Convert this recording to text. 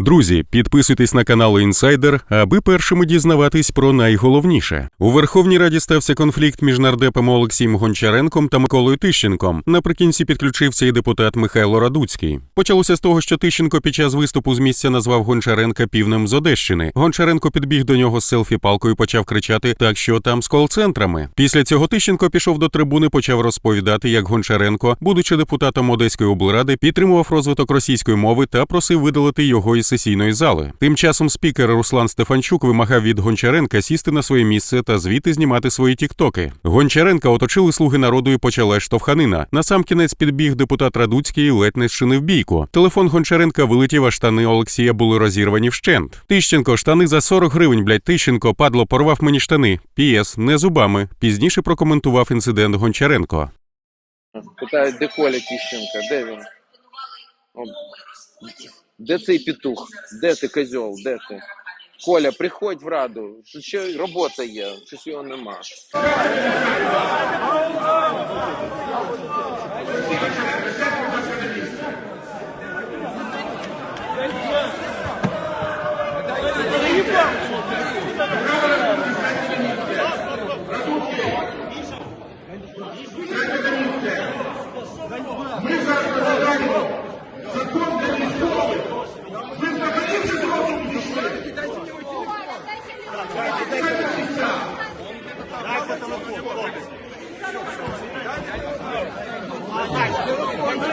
Друзі, підписуйтесь на канал Інсайдер, аби першими дізнаватись про найголовніше. У Верховній Раді стався конфлікт між нардепами Олексієм Гончаренком та Миколою Тищенком. Наприкінці підключився і депутат Михайло Радуцький. Почалося з того, що Тищенко під час виступу з місця назвав Гончаренка півнем з Одещини. Гончаренко підбіг до нього з селфі-палкою, почав кричати: Так що там з кол-центрами. Після цього Тищенко пішов до трибуни, почав розповідати, як Гончаренко, будучи депутатом Одеської облради, підтримував розвиток російської мови та просив видалити його із сесійної зали. Тим часом спікер Руслан Стефанчук вимагав від Гончаренка сісти на своє місце та звідти знімати свої тіктоки. Гончаренка оточили слуги народу і почала штовханина. Насамкінець підбіг депутат Радуцький і ледь не зчинив бійку. Телефон Гончаренка вилетів, а штани Олексія були розірвані вщент. Тищенко, штани за 40 гривень, блядь, Тищенко, падло, порвав мені штани. Піс, не зубами. Пізніше прокоментував інцидент Гончаренко. Питають, де Коля Тищенко, де він? Де цей петух? Де ти козьол? Де ти? Коля, приходь в раду. Ще робота є, щось його нема. Thank you.